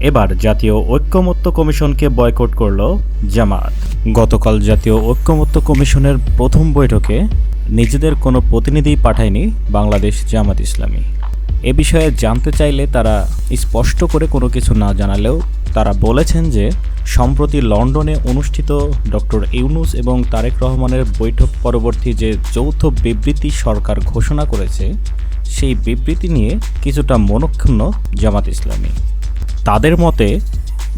এবার জাতীয় ঐক্যমত্য কমিশনকে বয়কট করল জামাত। গতকাল জাতীয় ঐক্যমত্য কমিশনের প্রথম বৈঠকে নিজেদের কোনো প্রতিনিধি পাঠায়নি বাংলাদেশ জামাত ইসলামী। এ বিষয়ে জানতে চাইলে তারা স্পষ্ট করে কোনো কিছু না জানালেও তারা বলেছেন যে, সম্প্রতি লন্ডনে অনুষ্ঠিত ডক্টর ইউনুস এবং তারেক রহমানের বৈঠক পরবর্তী যে যৌথ বিবৃতি সরকার ঘোষণা করেছে, সেই বিবৃতি নিয়ে কিছুটা মনক্ষুণ্ণ জামাত ইসলামী। তাদের মতে,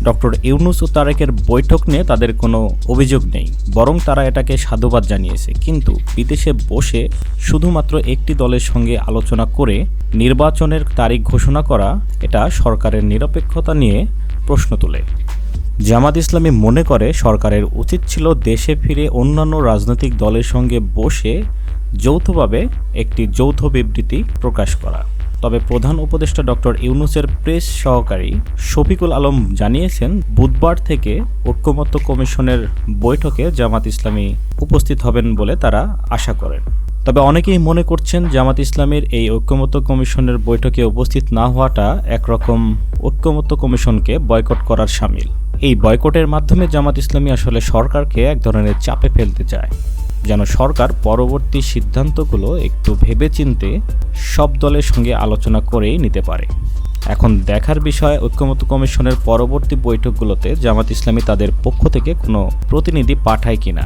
ডক্টর ইউনুস ও তারেকের বৈঠক নিয়ে তাদের কোনো অভিযোগ নেই, বরং তারা এটাকে সাধুবাদ জানিয়েছে। কিন্তু বিদেশে বসে শুধুমাত্র একটি দলের সঙ্গে আলোচনা করে নির্বাচনের তারিখ ঘোষণা করা, এটা সরকারের নিরপেক্ষতা নিয়ে প্রশ্ন তোলে। জামাত ইসলামী মনে করে, সরকারের উচিত ছিল দেশে ফিরে অন্যান্য রাজনৈতিক দলের সঙ্গে বসে যৌথভাবে একটি যৌথ বিবৃতি প্রকাশ করা। তবে প্রধান উপদেষ্টা ডক্টর ইউনুসের প্রেস সহকারী শফিকুল আলম জানিয়েছেন, বুধবার থেকে ঐক্যমত্য কমিশনের বৈঠকে জামাত ইসলামী উপস্থিত হবেন বলে তারা আশা করেন। তবে অনেকেই মনে করছেন জামাত ইসলামের এই ঐক্যমত্য কমিশনের বৈঠকে উপস্থিত না হওয়াটা একরকম ঐক্যমত্য কমিশনকে বয়কট করার সামিল। এই বয়কটের মাধ্যমে জামাত ইসলামী আসলে সরকারকে এক ধরনের চাপে ফেলতে চায়। যেন সরকার পরবর্তী সিদ্ধান্তগুলো একটু ভেবেচিন্তে সব দলের সঙ্গে আলোচনা করেই নিতে পারে। এখন দেখার বিষয়, ঐক্যমত্য কমিশনের পরবর্তী বৈঠকগুলোতে জামাত ইসলামী তাদের পক্ষ থেকে কোনো প্রতিনিধি পাঠায় কিনা।